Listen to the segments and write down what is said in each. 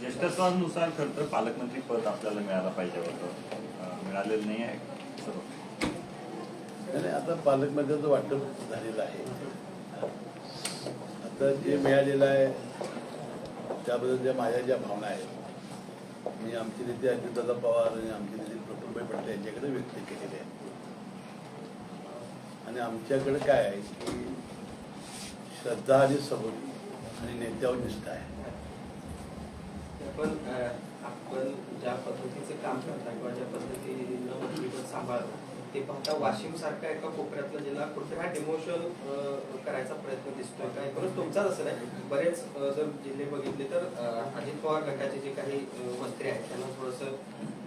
ज्येष्ठत्वानुसार खरं तर पालकमंत्री पद आपल्याला मिळायला पाहिजे होतं. मिळालेलं नाही आहे. आता पालकमंत्र्याचं वाटप झालेलं आहे. आता जे मिळालेलं आहे त्याबद्दल ज्या माझ्या ज्या भावना आहेत मी आमचे नेते अजितदादा पवार आणि आमचे नेते प्रफुल्लभाई पटेल यांच्याकडे व्यक्त केलेले आहेत. आणि आमच्याकडे काय आहे की श्रद्धा आणि सबुरी आणि नेत्यावर निष्ठा आहे. पण आपण ज्या पद्धतीचे काम करता किंवा ज्या पद्धतीनं मंत्रिपद सांभाळतो ते पाहता वाशिम सारखा एका कोपऱ्यातला जिल्हा हा डिमोशन करायचा प्रयत्न दिसतोय काय तुमचाच असं नाही बरेच जर जिल्हे बघितले तर अजित पवार गटाचे जे काही मंत्री आहेत त्यांना थोडस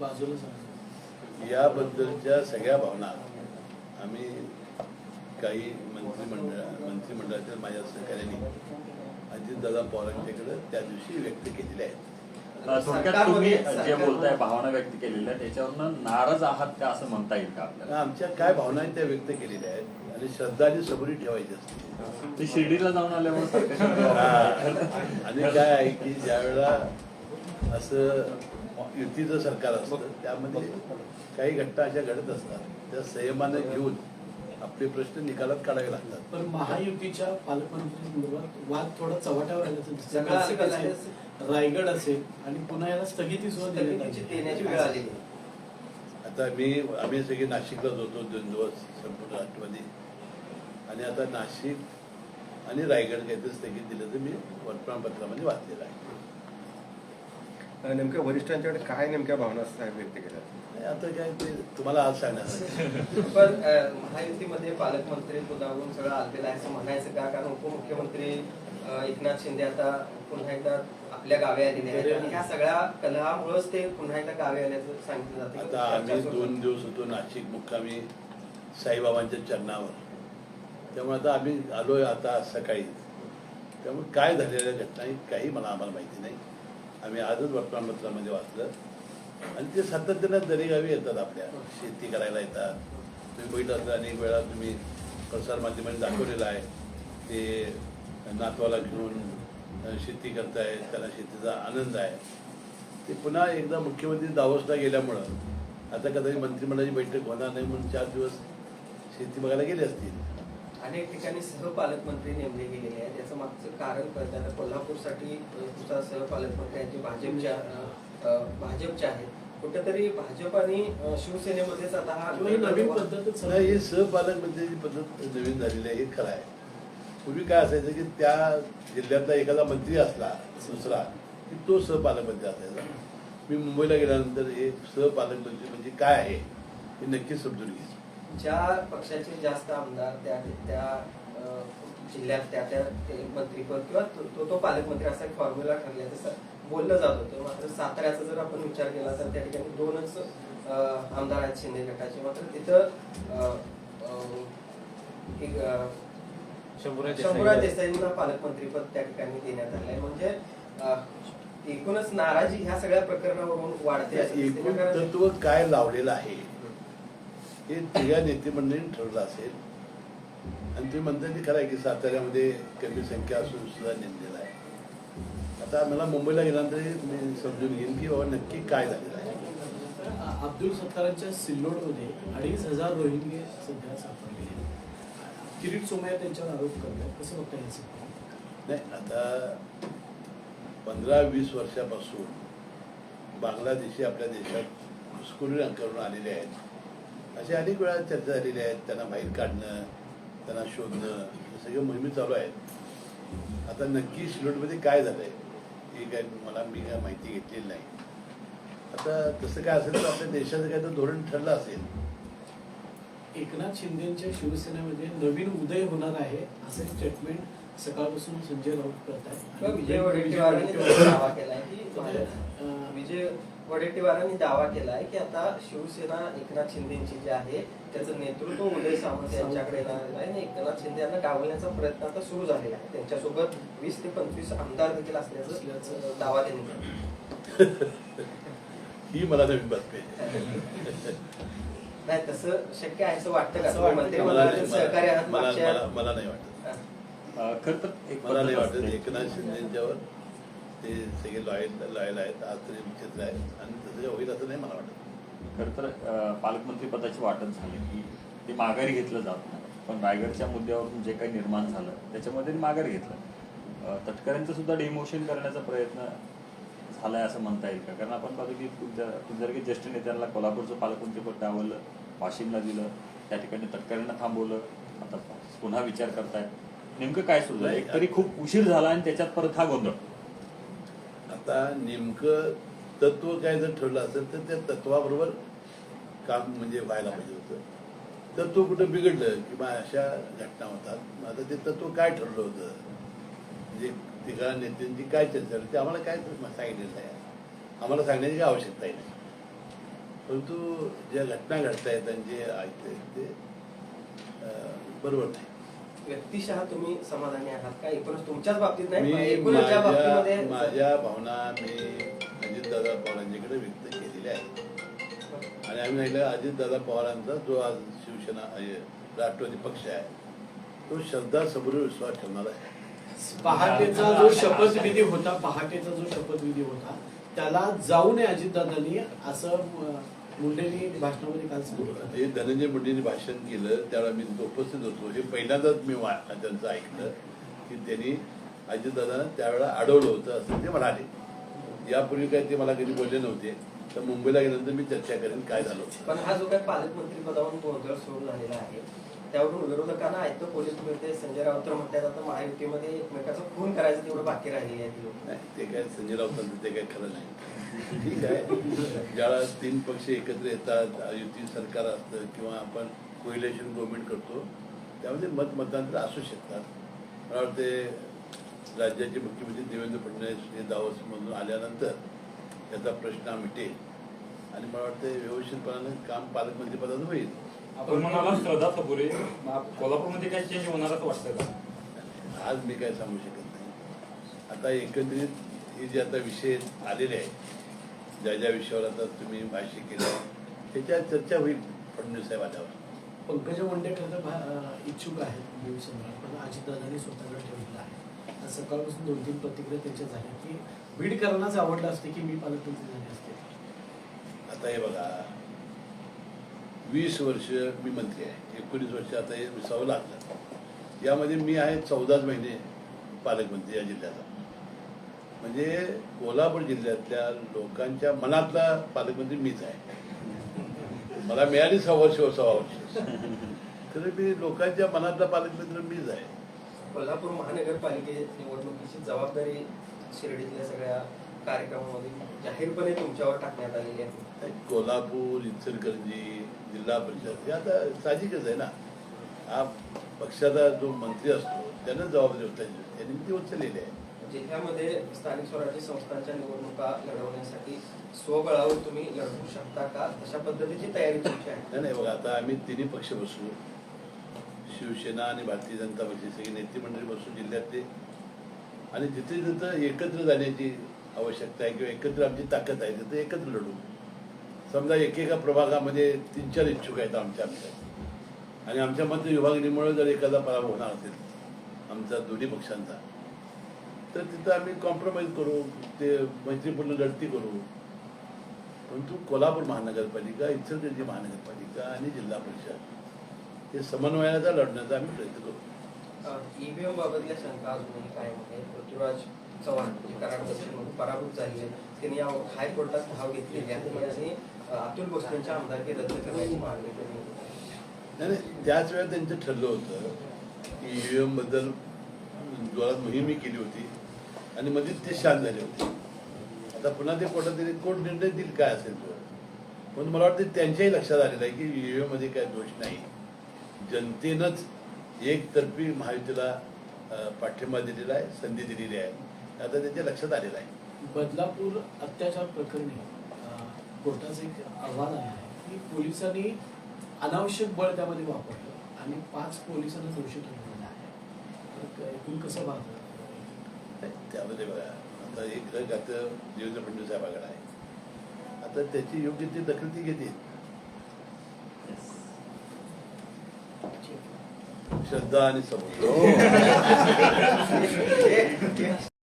बाजूला सांगा. याबद्दलच्या सगळ्या भावना आम्ही काही मंत्रिमंडळ मंत्रिमंडळातील माझ्या सहकार्यांनी अजितदादा पवारांच्याकडे त्या दिवशी व्यक्त केलेल्या आहेत. थोडक्यात तुम्ही जे बोलताय भावना व्यक्त केलेल्या त्याच्यावरनं नाराज आहात का असं म्हणता येईल का आपल्याला? आमच्या काय भावना आहेत त्या व्यक्त केलेल्या आहेत. आणि श्रद्धा आणि सबुरी ठेवायची असते. ते शिर्डीला जाऊन आल्यामुळे हा. आणि काय आहे की ज्यावेळेला असं युतीचं सरकार असतं त्यामध्ये काही घटना अशा घडत असतात त्या संयमानं घेऊन आपले प्रश्न निकालात काढावे लागतात. पण महायुतीच्या पालकमंत्री संदर्भात वाद थोडा चव्हाट्यावर आला रायगड असेल. आणि पुन्हा याला स्थगिती सुद्धा देण्यात आली. स्थगितीची देण्याची वेळ आलेली. आता मी आम्ही सगळे नाशिकलाच होतो दोन दिवस संपूर्ण राष्ट्रवादी आणि आता नाशिक आणि रायगड काहीतरी स्थगित दिलं तर मी वर्तमानपत्रामध्ये वाचलेलं आहे. नेमक्या वरिष्ठांच्याकडे काय नेमक्या भावना साहेब व्यक्त केल्या? नाही, आता काय ते तुम्हाला आज सांगणार. पण महायुतीमध्ये पालकमंत्री पदावरून सगळं आलेलं आहे असं म्हणायचं का? कारण उपमुख्यमंत्री एकनाथ शिंदे आता पुन्हा एकदा आपल्या गावी आलेले आहेत. आणि ह्या सगळ्या कलहामुळेच ते पुन्हा एकदा गावी आल्याचं सांगितलं जातं. आता आम्ही दोन दिवस होतो नाशिक मुक्कामी साईबाबांच्या चरणावर. त्यामुळे आता आम्ही आलोय आता सकाळी. त्यामुळे काय झालेल्या घटना काही मला आम्हाला माहिती नाही. आम्ही आजच वर्तमानपत्रामध्ये वाचलं. आणि ते सातत्यानं दरेगावी येतात आपल्या. शेती करायला येतात. तुम्ही बघितलं असलं अनेक वेळा तुम्ही प्रसारमाध्यमांनी दाखवलेलं आहे. ते नातवाला घेऊन शेती करतायत त्यांना शेतीचा आनंद आहे. ते पुन्हा एकदा मुख्यमंत्री दावोसला गेल्यामुळं आता कदाचित मंत्रिमंडळाची बैठक होणार नाही म्हणून चार दिवस शेती बघायला गेले असतील. अनेक ठिकाणी सहपालकमंत्री नेमले गेले. कारण आता कोल्हापूरसाठी तुमचा सहपालकमंत्र्यांचे भाजपच्या अ, अ, भाजपचे आहेत. कुठेतरी भाजप आणि शिवसेनेमध्येच आता हा नवीन पद्धतच नाही ही सहपालक म्हणजे पद्धत नवीन झालेली आहे हे खरं आहे. पूर्वी काय असायचं की त्या जिल्ह्यातला एखादा मंत्री असला दुसरा की तो सहपालक मंत्री असायचा. मी मुंबईला गेल्यानंतर हे सहपालक मंत्री म्हणजे काय आहे हे नक्कीच समजून घ्यायचं. ज्या पक्षाचे जास्त आमदार त्या त्या जिल्ह्यात त्या त्या मंत्रीपद किंवा तो- तो तो पालकमंत्री असा एक फॉर्म्युला ठरल्याचं बोललं जात होतं. मात्र साताऱ्याचा जर आपण विचार केला तर त्या ठिकाणी दोनच आमदार आहेत शिंदे गटाचे. मात्र तिथं शंभूराज देसाईंना पालकमंत्रीपद त्या ठिकाणी देण्यात आलंय म्हणजे एकूणच नाराजी ह्या सगळ्या प्रकरणावरून वाढते तत्व काय लावलेलं आहे हे तिघा नेतेमंडळींनी ठरवलं असेल. आणि तुम्ही म्हणता की खरं आहे की साताऱ्यामध्ये कमी संख्या असून सुद्धा नेमलेला आहे. आता मला मुंबईला गेल्यानंतर मी समजून घेईन की बाबा नक्की काय झालेलं आहे. अब्दुल सत्तारांच्या सिल्लोडमध्ये अडीच हजार रोहिंगे सध्या सापडले आहेत. किरीट सोमय्या त्यांच्यावर आरोप करतात. कसं बघता याचं नाही आता पंधरा वीस वर्षापासून बांगलादेशी आपल्या देशात घुसखोरी करून आलेले आहेत. अशा अनेक वेळा चर्चा झालेल्या आहेत. त्यांना बाहेर काढणं त्यांना शोधणं हे सगळ्या मोहिमी चालू आहेत. आता नक्की शिलोटमध्ये काय झालंय हे काय मला मी काय माहिती घेतलेली नाही. आता तसं काय असेल तर आपल्या देशाचं काय तर धोरण ठरलं असेल. एकनाथ शिंदेच्या शिवसेनेमध्ये नवीन उदय होणार आहे असं स्टेटमेंट सकाळपासून संजय राऊत करतात किंवा विजय वडेट्टीवारांनी दावा केलाय की अं, विजय वडेट्टीवारांनी दावा केलाय की आता शिवसेना एकनाथ शिंदेची जी आहे त्याचं नेतृत्व उदय सामंत यांच्याकडे येणार आहे आणि एकनाथ शिंदे यांना डावलण्याचा प्रयत्न आता सुरू झालेला आहे. त्यांच्यासोबत वीस ते पंचवीस आमदार देखील असल्याचं दावा त्यांनी केला. ही मला नवीन बातमी आहे. नाही तसं शक्य आहे असं वाटतं का? असं तुम्ही वाटतं. का? मला मंत्रिमंडळाचे सहकारी आहात मला नाही वाटत. खरं तर एक मला नाही वाटत. एकनाथ शिंदेच्यावर. ते सगळे लॉयल लॉयल आहेत आज तरी विचित्र आहेत. आणि तसं होईल असं नाही मला वाटत. खरं तर पालकमंत्री पदाची वाटच झाली की ते माघारी घेतलं जात नाही. पण रायगडच्या मुद्द्यावरून जे काही निर्माण झालं त्याच्यामध्ये माघार घेतलं. तटकऱ्यांचं सुद्धा डिमोशन करण्याचा प्रयत्न झालाय असं म्हणता येईल का? कारण आपण पाहतो की तुमच्यासारखे ज्येष्ठ नेत्यांना कोल्हापूरचं पालकमंत्रीपद डावललं वाशिमला दिलं त्या ठिकाणी तटकऱ्यांना थांबवलं. आता पुन्हा विचार करतायत. नेमकं काय सुरू झालं? एक तरी खूप उशीर झाला आणि त्याच्यात परत हा गोंधळ. आता नेमकं तत्व काय जर ठरलं असेल तर त्या तत्वाबरोबर काम म्हणजे व्हायला पाहिजे होतं. तत्व कुठं बिघडलं किंवा अशा घटना होतात. आता ते तत्व काय ठरलं होतं? म्हणजे तिघा नेत्यांची काय चर्चा झाली ते आम्हाला काय सांगितलेलं आहे आम्हाला सांगण्याची काही आवश्यकता नाही. परंतु ज्या घटना घडतायत आणि जे ऐकतंय ते बरोबर नाही. व्यक्तिशः तुम्ही समाधानी आहात का एकूणच तुमच्याच बाबतीत नाही पण मी एकूणच ज्या माझ्या बाबतीमध्ये माझ्या भावना मी अजितदादा पवारांच्याकडे व्यक्त केलेल्या आहेत. आणि आम्ही सांगितलं अजितदादा पवारांचा जो आज शिवसेना आहे, राष्ट्रवादी पक्ष आहे तो श्रद्धा सबुर विश्वास ठेवणार आहे. पहाटेचा जो शपथविधी होता पहाटेचा जो शपथविधी होता त्याला जाऊ नये अजितदादांनी असं अं, मुंडेंनी भाषणामध्ये काल सांगितलं? हे धनंजय मुंडेंनी भाषण केलं त्यावेळेला मी तिथं उपस्थित होतो. हे पहिल्यांदाच मी त्यांचं ऐकलं की त्यांनी अजितदादांना त्यावेळेला अडवलं होतं असं ते म्हणाले. यापूर्वी काही ते मला कधी बोलले नव्हते. तर मुंबईला गेल्यानंतर मी चर्चा करेन काय झालं होतं. पण हा जो काही पालकमंत्री पदावरून गोंधळ सुरू झालेला आहे त्यावरून विरोधकांना आयत पोलीस मिळते संजय राऊत म्हणतात आता महायुतीमध्ये एकमेकाचा खून करायचं तेवढं बाकी राहिलेली आहे. ते काय संजय राऊतांचं ते काय खरं नाही. ठीक आहे ज्यावेळेला तीन पक्ष एकत्र येतात युती सरकार असतं किंवा आपण कोइलेशन गव्हर्नमेंट करतो त्यामध्ये मत मतांतर असू शकतात. मला वाटते राज्याचे मुख्यमंत्री देवेंद्र फडणवीस हे दावोसमधून आल्यानंतर त्याचा प्रश्न मिटेल. आणि मला वाटतं व्यवस्थितपणाने काम पालकमंत्रीपदाचं होईल. आपण म्हणाला श्रद्धा सबुरे कोल्हापूरमध्ये काय चेंज होणार असं वाटतं का? आज मी काय सांगू शकत नाही. आता एकंदरीत हे जे आता विषय आलेले आहेत ज्या ज्या विषयावर आता तुम्ही भाष्य केलं त्याच्या चर्चा होईल फडणवीस साहेब आल्यावर पंकजा मुंडे खरं तर इच्छुक आहेत सम्राट पण अजितदादांनी स्वतःकडे ठेवलेलं आहे. आज सकाळपासून दोन तीन प्रतिक्रिया त्यांच्या झाल्या की बीडकरांनाच आवडलं असते की मी पालकमंत्री झाले असते. आता हे बघा वीस वर्ष मी मंत्री आहे एकोणीस वर्ष आता हे विसावं लागलं यामध्ये मी आहे चौदाच महिने पालकमंत्री या जिल्ह्याचा. म्हणजे कोल्हापूर जिल्ह्यातल्या लोकांच्या मनातला पालकमंत्री मीच आहे. मला मिळाली सहा वर्ष सव्वा वर्ष तरी मी लोकांच्या मनातला पालकमंत्री मीच आहे. कोल्हापूर महानगरपालिके निवडणुकीची जबाबदारी शिर्डीतल्या सगळ्या कार्यक्रमामध्ये जाहीरपणे तुमच्यावर टाकण्यात आलेली आहे. कोल्हापूर इचलकरंजी जिल्हा परिषद हे आता साहजिकच आहे ना. हा पक्षाचा जो मंत्री असतो त्यानं जबाबदारी उचलली त्यांनी ती उचललेली आहे. जिल्ह्यामध्ये स्थानिक स्वराज्य संस्थांच्या निवडणुका लढवण्यासाठी स्वबळावर तुम्ही लढवू शकता का? अशा पद्धतीची तयारी तुमची आहे. नाही नाही बघा आता आम्ही तिन्ही पक्ष बसू शिवसेना आणि भारतीय जनता पक्ष सगळी नेते मंडळी बसू जिल्ह्यातले. आणि जिथे जिथं एकत्र जाण्याची आवश्यकता आहे किंवा एकत्र आमची ताकद आहे तिथं एकत्र लढू. समजा एकेका प्रभागामध्ये तीन चार इच्छुक आहेत आमच्या आमच्या. आणि आमच्या मत विभागणीमुळे जर एखादा पराभव होणार असेल आमचा दोन्ही पक्षांचा तर तिथं आम्ही कॉम्प्रोमाइज करू ते मैत्रीपूर्ण लढती करू. परंतु कोल्हापूर महानगरपालिका इचलकरंजी महानगरपालिका आणि जिल्हा परिषद हे समन्वयाचा लढण्याचा आम्ही प्रयत्न करू. ईव्हीएम बाबतल्या शंका अजूनही कायम आहे पृथ्वीराज चव्हाण जे कराड म्हणून पराभूत झालेले आहेत. त्यांनी या हायकोर्टात धाव घेतलेली आहे. आणि अतुल भोसलेंची आमदारकी रद्द करण्याची मागणी त्यांनी नाही नाही त्याच वेळेला त्यांचं ठरलं होतं की ईव्हीएमबद्दल जोरात मोहीमही केली होती. आणि मध्येच ते शांत झाले होते. आता पुन्हा ते कोर्टात तरी कोर्ट निर्णय देईल काय असेल तो? पण मला वाटतं त्यांच्याही लक्षात आलेलं आहे की ईव्हीएम काय दोष नाही. जनतेनंच एकतर्फी महायुतीला पाठिंबा दिलेला आहे संधी दिलेली आहे. आता त्यांच्या लक्षात आलेलं आहे. बदलापूर अत्याचार प्रकरणी अं, कोर्टाचं एक अहवाल आला आहे की पोलिसांनी अनावश्यक बळ त्यामध्ये वापरलं आणि पाच पोलिसांना दोषी ठरवलेलं आहे. तर एकूण कसं वागलं त्यामध्ये बघा आता एक गातं देवेंद्र फडणवीस साहेबाकडे आहे. आता त्याची योग्य ती दखल ती घेतील. श्रद्धा आणि समज. हो. हो.